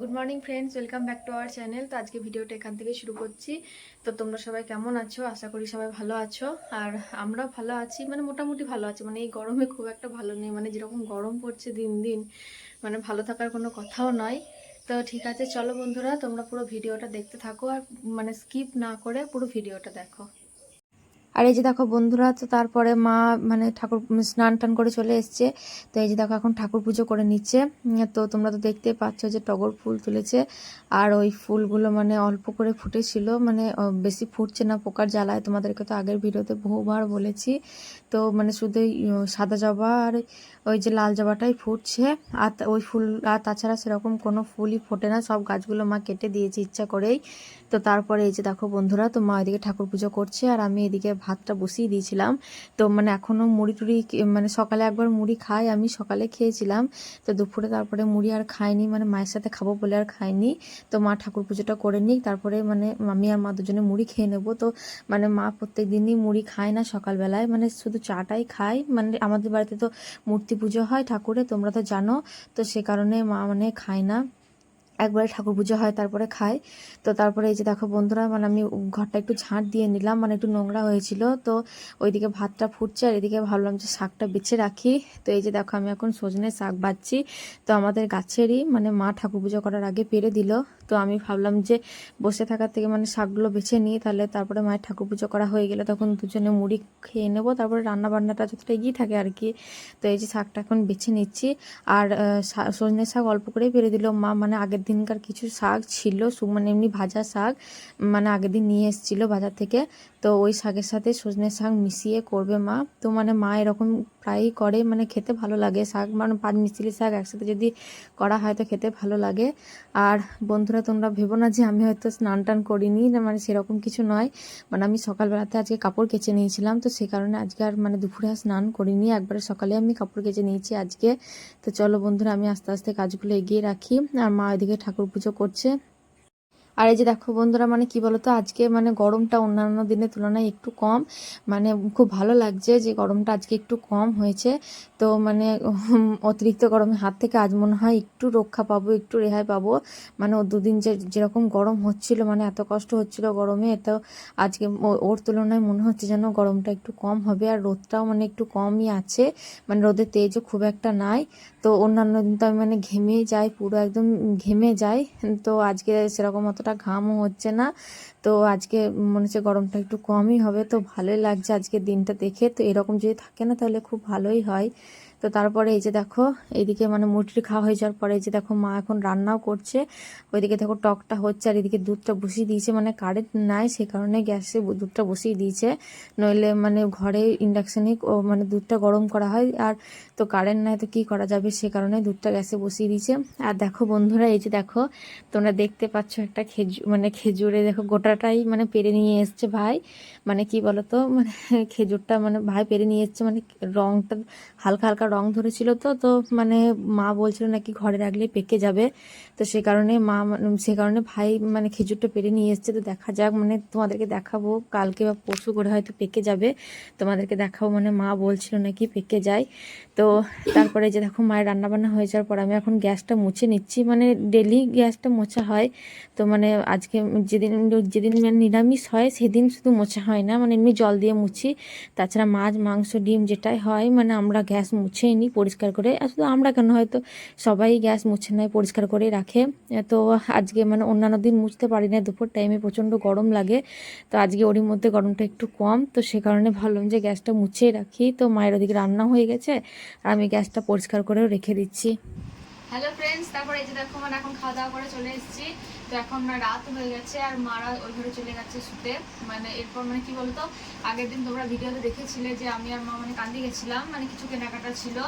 Good morning friends welcome back to our channel তো আজকে ভিডিওটা এখান থেকে শুরু করছি। তো তোমরা সবাই কেমন আছো? আশা করি সবাই ভালো আছো। আর আমরাও ভালো আছি। মানে মোটামুটি ভালো আছি। মানে এই গরমে খুব একটা ভালো নেই। মানে যেরকম গরম পড়ছে দিন দিন মানে ভালো থাকার কোনো কথাও নয়। তো ঠিক আছে, চলো বন্ধুরা, তোমরা পুরো ভিডিওটা দেখতে থাকো। আর মানে স্কিপ না করে পুরো ভিডিওটা দেখো। আর এই যে দেখো বন্ধুরা, তো তারপরে মা মানে ঠাকুর স্নান টান করে চলে এসছে। তো এই যে দেখো এখন ঠাকুর পুজো করে নিচ্ছে। তো তোমরা তো দেখতেই পাচ্ছ যে টগর ফুল তুলেছে। আর ওই ফুলগুলো মানে অল্প করে ফুটেছিল। মানে বেশি ফুটছে না পোকার জ্বালায়। তোমাদেরকে তো আগের ভিডিওতে বহুবার বলেছি। তো মানে শুধু সাদা জবা আর ওই যে লাল জবাটাই ফুটছে। আর ওই ফুল, আর তাছাড়া সেরকম কোনো ফুলই ফোটে না। সব গাছগুলো মা কেটে দিয়েছে ইচ্ছা করেই। তো তারপরে এই যে দেখো বন্ধুরা, তো মা এদিকে ঠাকুর পুজো করছে আর আমি এদিকে ভাতটা বসিয়ে দিয়েছিলাম। তো মানে এখনও মুড়ি টুড়ি মানে সকালে একবার মুড়ি খাই, আমি সকালে খেয়েছিলাম। তো দুপুরে তারপরে মুড়ি আর খাইনি মানে মায়ের সাথে খাব বলে আর খাইনি। তো মা ঠাকুর পুজোটা করে নিই তারপরে মানে আমি আর মা দুজনে মুড়ি খেয়ে নেব। তো মানে মা প্রত্যেক দিনই মুড়ি খায় না সকালবেলায় মানে শুধু চাটাই খায়। মানে আমাদের বাড়িতে তো মূর্তি পুজো হয় ঠাকুরে, তোমরা তো জানো। তো সে কারণে মা মানে খায় না। একবারে ঠাকুর পুজো হয়, তারপরে খাই তো তারপরে এই যে দেখো বন্ধুরা মানে আমি ঘরটা একটু ঝাঁট দিয়ে নিলাম মানে একটু নোংরা হয়েছিল। তো ওইদিকে ভাতটা ফুটছে আর এদিকে ভাবলাম যে শাকটা বেছে রাখি। তো এই যে দেখো আমি এখন সজনে শাক বাচ্ছি। তো আমাদের গাছেরই মানে মা ঠাকুর পুজো করার আগে পেরে দিল। তো আমি ভাবলাম যে বসে থাকার থেকে মানে শাকগুলো বেছে নিই, তাহলে তারপরে মায়ের ঠাকুর পুজো করা হয়ে গেলে তখন দুজনে মুড়ি খেয়ে নেব। তারপরে রান্না বান্নাটা যতটা এগিয়ে থাকে আর কি। তো এই যে শাকটা এখন বেছে নিচ্ছি। আর সজনে শাক অল্প করেই পেরে দিল। মা মানে আগের দিনকার কিছু শাক ছিল মানে এমনি ভাজা শাক মানে আগের দিন নিয়ে এসেছিল বাজার থেকে। তো ওই শাকের সাথে সজনে শাক মিশিয়ে করবে মা। তো মানে মা এরকম প্রায়ই করে মানে খেতে ভালো লাগে শাক। মানে পাঁচ মিস্ত্রি শাক একসাথে যদি করা হয় তো খেতে ভালো লাগে। আর বন্ধুরা তোমরা ভেবো না যে আমি হয়তো স্নান টান করিনি, না মানে সেরকম কিছু নয়। মানে আমি সকালবেলাতে আজকে কাপড় কেচে নিয়েছিলাম, তো সে কারণে আজকে আর মানে দুপুরে স্নান করিনি। একবারে সকালে আমি কাপড় কেচে নিয়েছি আজকে। তো চলো বন্ধুরা, আমি আস্তে আস্তে কাজগুলো এগিয়ে রাখি। আর মা ওইদিকে ঠাকুর পুজো করছে। আর এই যে দেখো বন্ধুরা মানে কি বলতো, আজকে মানে গরমটা অন্যান্য দিনের তুলনায় একটু কম। মানে খুব ভালো লাগছে যে গরমটা আজকে একটু কম হয়েছে। তো মানে অতিরিক্ত গরমের হাত থেকে আজ মনে হয় একটু রক্ষা পাবো, একটু রেহাই পাবো। মানে ও দুদিন যে, যেরকম গরম হচ্ছিল মানে এত কষ্ট হচ্ছিল গরমে তো আজকে ওর তুলনায় মনে হচ্ছে যেন গরমটা একটু কম হবে। আর রোদটাও মানে একটু কমই আছে। মানে রোদের তেজও খুব একটা নাই। তো অন্যান্য দিন তো আমি মানে ঘেমে যাই, পুরো একদম ঘেমে যাই। তো আজকে সেরকম অতটা ঘামও হচ্ছে না। তো আজকে মনে হচ্ছে গরমটা একটু কমই হবে। তো ভালোই লাগছে আজকে দিনটা দেখে। তো এরকম যদি থাকে না তাহলে খুব ভালোই হয়। তো তারপরে এই যে দেখো, এইদিকে মানে মুরগি খাওয়া হয়ে যাওয়ার পরে এই যে দেখো মা এখন রান্নাও করছে। ওইদিকে দেখো টকটা হচ্ছে আর এদিকে দুধটা বসিয়ে দিয়েছে মানে কারেন্ট নাই, সে কারণে গ্যাসে দুধটা বসিয়ে দিয়েছে। নইলে মানে ঘরে ইন্ডাকশানে মানে দুধটা গরম করা হয়, আর তো কারেন্ট নাই তো কি করা যাবে? সে কারণে দুধটা গ্যাসে বসিয়ে দিয়েছে। আর দেখো বন্ধুরা, এই যে দেখো, তোমরা দেখতে পাচ্ছ একটা খেজুর মানে খেজুরে দেখো গোটাটাই মানে পেরে নিয়ে এসছে ভাই। মানে কি বলতো? মানে খেজুরটা মানে ভাই পেরে নিয়ে এসছে মানে রংটা হালকা হালকা রং ধরেছিল তো তো মানে মা বলছিল নাকি ঘরে রাখলে পেকে যাবে। তো সে কারণে মা মানে সে কারণে ভাই মানে খেজুরটা পেরে নিয়ে এসছে। তো দেখা যাক মানে তোমাদেরকে দেখাবো কালকে বা পরশু করে হয়তো পেকে যাবে। তোমাদেরকে দেখাবো মানে মা বলছিল নাকি পেকে যায়। তো তারপরে যে দেখো মায়ের রান্নাবান্না হয়ে যাওয়ার পর আমি এখন গ্যাসটা মুছে নিচ্ছি। মানে ডেলি গ্যাসটা মোছা হয়। তো মানে আজকে যেদিন যেদিন মানে নিরামিষ হয়, সেদিন শুধু মোছা হয় না। মানে এমনি জল দিয়ে মুছি। তাছাড়া মাছ, মাংস, ডিম যেটাই হয় মানে আমরা গ্যাস মুছেই নিই পরিষ্কার করে। আর শুধু আমরা কেন? হয়তো সবাই গ্যাস মুছে নেয়, পরিষ্কার করে রাখে। তো আজকে মানে অন্যান্য দিন মুছতে পারি না দুপুর টাইমে প্রচণ্ড গরম লাগে। তো আজকে ওরই মধ্যে গরমটা একটু কম। তো সে কারণে ভাবলাম যে গ্যাসটা মুছেই রাখি। তো মায়ের ওদিকে রান্না হয়ে গেছে। আর আমি গ্যাসটা পরিষ্কার করেও রেখে দিচ্ছি। হ্যালো ফ্রেন্ডস তারপরে এই যে দেখো মানে এখন খাওয়া দাওয়া করে চলে এসেছি। তো এখন না রাত হয়ে গেছে আর মারা ওই ঘরে চলে গেছে শুতে। মানে এরপর মানে কি বলতো? আগের দিন তোমরা ভিডিওতে দেখেছিলে যে আমি আর মা মানে কান্দি গেছিলাম মানে কিছু কেনাকাটা ছিল।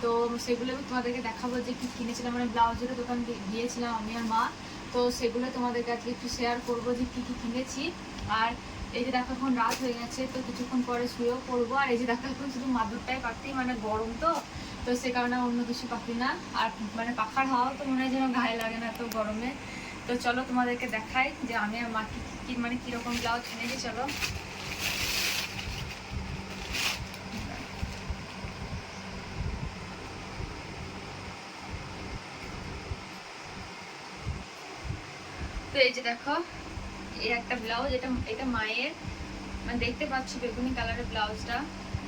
তো সেগুলো তোমাদেরকে দেখাবো যে কি কিনেছিলাম। মানে ব্লাউজের দোকান গিয়ে- গিয়েছিলাম আমি আর মা। তো সেগুলো তোমাদেরকে আজকে একটু শেয়ার করব যে কি কি কিনেছি। আর এই যে দেখো এখন রাত হয়ে গেছে, তো কিছুক্ষণ পরে শুয়েও পড়ব। আর এই যে দেখো এখন শুধু মাদুরটাই পাতি মানে গরম তো। তো সে কারণে অন্য কিছু পাতি না। আর মানে পাখার হাওয়াও তো মনে হয় যেন গায়ে লাগে না এত গরমে। তো চলো তোমাদেরকে দেখাই যে আমি আর মা কি মানে কীরকম ব্লাউজ কিনেছি চলো। তো এই যে দেখো, এই একটা ব্লাউজ, এটা এটা মায়ের। মানে দেখতে পাচ্ছ বেগুনি কালারের ব্লাউজটা।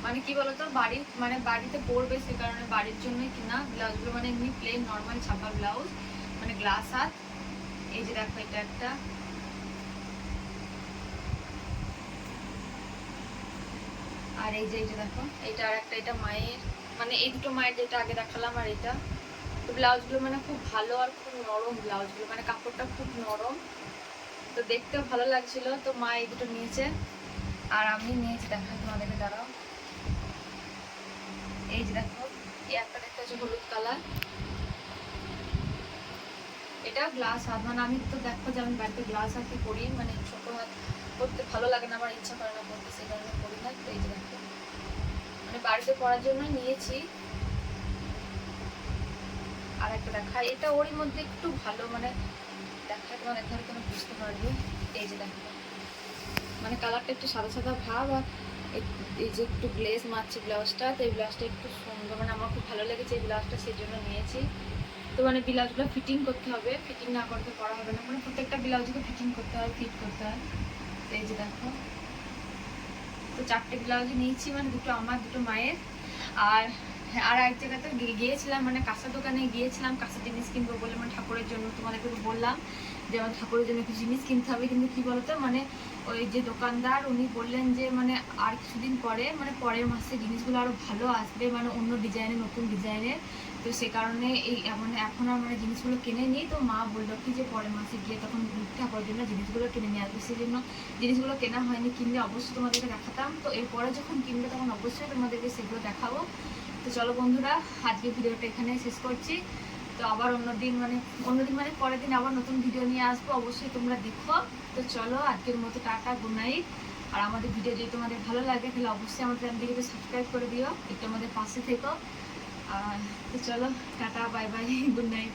মানে কি বলতো, বাড়ির মানে বাড়িতে পরবে সে কারণে বাড়ির জন্যই কিনা ব্লাউজগুলো মানে এমনি প্লেন নর্মাল ছাপা ব্লাউজ মানে গ্লাস হাত। এই যে দেখো, এটা একটা। আর এই যে এটা দেখো, এটা আর একটা, এটা মায়ের। মানে এই দুটো মায়ের যেটা আগে দেখালাম আর এটা। তো ব্লাউজগুলো মানে খুব ভালো আর খুব নরম ব্লাউজগুলো। মানে কাপড়টা খুব নরম। তো দেখতেও ভালো লাগছিল। তো মা এই দুটো নিয়েছে। আর আমি নিয়েছি দেখা তোমাদেরকে, দাঁড়াও। এই যে দেখো, এই একটা দেখতে হচ্ছে হলুদ কালার। এটা গ্লাস হাত মানে আমি তো দেখো যে আমি বাড়িতে গ্লাস হাতে পরি মানে ছোট হাত পরতে ভালো লাগে না, আমার ইচ্ছা করে না পরতে সেই কারণে পরি না তো এই যে দেখো। মানে বাড়িতে পরার জন্য নিয়েছি। আর একটা দেখা, এটা ওরই মধ্যে একটু ভালো মানে দেখা তোমার এখানে তুমি বুঝতে পারবে এই যে দেখো। মানে কালারটা একটু সাদা সাদা ভাব আর এই যে একটু গ্লেজ মারছে ব্লাউজটা, তো এই ব্লাউজটা একটু সুন্দর মানে আমার খুব ভালো লেগেছে এই ব্লাউজটা, সেই জন্য নিয়েছি। তো মানে ব্লাউজগুলো ফিটিং করতে হবে ফিটিং না করতে পরা হবে না। মানে প্রত্যেকটা ব্লাউজকে ফিটিং করতে হয় ফিট করতে হয়। এই যে দেখো। তো চারটে ব্লাউজই নিয়েছি মানে দুটো আমার, দুটো মায়ের। আর আর এক জায়গাতে গিয়েছিলাম মানে কাঁসা দোকানে গিয়েছিলাম কাঁসা জিনিস কিনবো বলে মানে ঠাকুরের জন্য তোমাদেরকে বললাম যে, আমার ঠাকুরের জন্য কিছু জিনিস কিনতে হবে। কিন্তু কি বলতো মানে ওই যে দোকানদার, উনি বললেন যে মানে আর কিছুদিন পরে মানে পরের মাসে জিনিসগুলো আরও ভালো আসবে। মানে অন্য ডিজাইনের, নতুন ডিজাইনের। তো সে কারণে এই মানে এখন আর মানে জিনিসগুলো কিনে নিই। তো মা বলল কি যে পরের মাসে গিয়ে তখন ঠাকুরের জন্য জিনিসগুলো কিনে নিয়ে আসবে। সেই জন্য জিনিসগুলো কেনা হয়নি, কিনলে অবশ্যই তোমাদেরকে দেখাতাম। তো এরপরে যখন কিনবে তখন অবশ্যই তোমাদেরকে সেগুলো দেখাবো। তো চলো বন্ধুরা, আজকে ভিডিওটা এখানে শেষ করছি। তো আবার অন্যদিন মানে অন্যদিন মানে পরের দিন আবার নতুন ভিডিও নিয়ে আসব, অবশ্যই তোমরা দেখো। তো চলো আজকের মতো টাটা গুড নাইট আর আমাদের ভিডিও যদি তোমাদের ভালো লাগে, তাহলে অবশ্যই আমাদের চ্যানেলটিকে সাবস্ক্রাইব করে দিও। একটু আমাদের পাশে থেকো। তো চলো tata bye bye good night